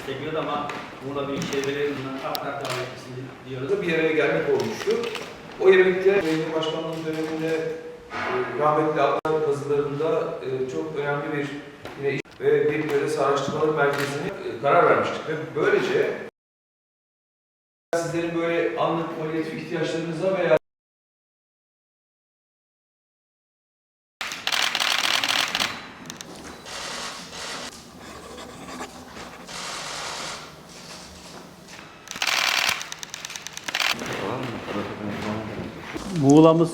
destekliyordu ama Muğla Büyükşehir Belediye'nin artarak devam etmesini diyoruz. bir araya gelmek olmuştu. O yemekte belediye başkanlığı döneminde e, rahmetli Adnan kazılarında e, çok önemli bir yine ve bir böyle araştırmaları merkezine e, karar vermiştik ve böylece sizlerin böyle anlık palyatif ihtiyaçlarınıza veya Muğla'mız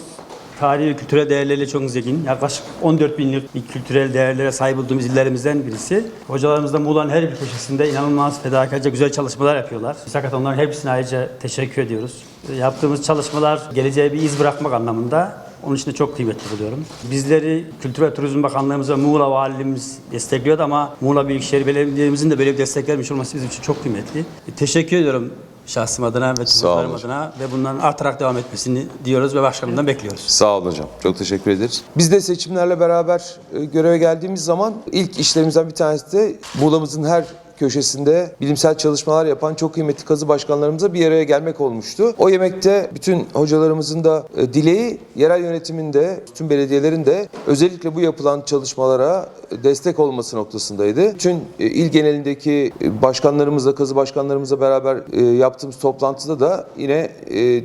tarihi ve kültürel değerleriyle çok zengin. Yaklaşık 14 bin yıllık kültürel değerlere sahip olduğumuz illerimizden birisi. Hocalarımız da Muğla'nın her bir köşesinde inanılmaz fedakarca güzel çalışmalar yapıyorlar. Hakikaten onların hepsine ayrıca teşekkür ediyoruz. Yaptığımız çalışmalar geleceğe bir iz bırakmak anlamında onun için de çok kıymetli buluyorum. Bizleri Kültür ve Turizm Bakanlığımız ve Muğla Valiliğimiz destekliyordu ama Muğla Büyükşehir Belediye'mizin de böyle bir destek vermiş olması bizim için çok kıymetli. Teşekkür ediyorum şahsım adına ve çocuklarım adına ve bunların artarak devam etmesini diyoruz ve başkanımdan bekliyoruz. Sağ olun hocam. Çok teşekkür ederiz. Biz de seçimlerle beraber e, göreve geldiğimiz zaman ilk işlerimizden bir tanesi de Muğla'mızın her köşesinde bilimsel çalışmalar yapan çok kıymetli kazı başkanlarımıza bir araya gelmek olmuştu. O yemekte bütün hocalarımızın da e, dileği yerel yönetiminde, tüm belediyelerin de özellikle bu yapılan çalışmalara e, destek olması noktasındaydı. Bütün e, il genelindeki başkanlarımızla, kazı başkanlarımızla beraber yaptığımız toplantıda da yine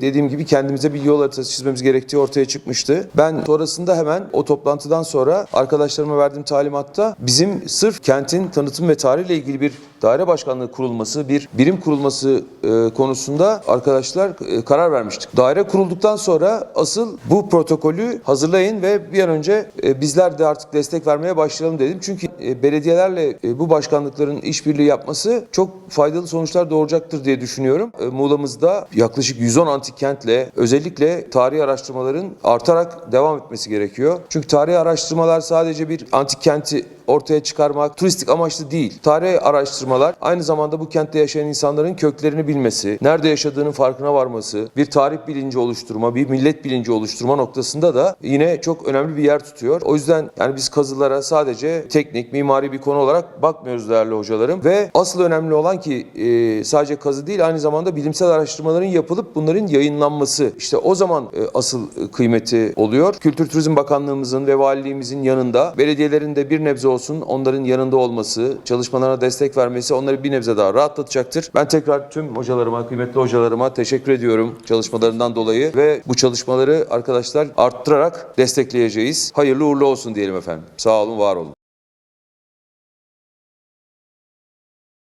dediğim gibi kendimize bir yol haritası çizmemiz gerektiği ortaya çıkmıştı. Ben sonrasında hemen o toplantıdan sonra arkadaşlarıma verdiğim talimatta bizim sırf kentin tanıtım ve tarihle ilgili bir daire başkanlığı kurulması, bir birim kurulması e, konusunda arkadaşlar e, karar vermiştik. Daire kurulduktan sonra asıl bu protokolü hazırlayın ve bir an önce e, bizler de artık destek vermeye başlayalım dedim. Çünkü e, belediyelerle e, bu başkanlıkların işbirliği yapması çok faydalı sonuçlar doğuracaktır diye düşünüyorum. E, Muğla'mızda yaklaşık 110 antik kentle özellikle tarihi araştırmaların artarak devam etmesi gerekiyor. Çünkü tarihi araştırmalar sadece bir antik kenti ortaya çıkarmak, turistik amaçlı değil. Tarihi araştırmalar aynı zamanda bu kentte yaşayan insanların köklerini bilmesi, nerede yaşadığının farkına varması, bir tarih bilinci oluşturma, bir millet bilinci oluşturma noktasında da yine çok önemli bir yer tutuyor. O yüzden yani biz kazılara sadece teknik, mimari bir konu olarak bakmıyoruz değerli hocalarım. Ve asıl önemli olan ki e, sadece kazı değil aynı zamanda bilimsel araştırmaların yapılıp bunların yayınlanması. İşte o zaman e, asıl e, kıymeti oluyor. Kültür Turizm Bakanlığımızın ve valiliğimizin yanında belediyelerin de bir nebze olsun onların yanında olması, çalışmalarına destek vermesi onları bir nebze daha rahatlatacaktır. Ben tekrar tüm hocalarıma, kıymetli hocalarıma teşekkür ediyorum çalışmalarından dolayı ve bu çalışmaları arkadaşlar arttırarak destekleyeceğiz. Hayırlı uğurlu olsun diyelim efendim. Sağ olun, var olun.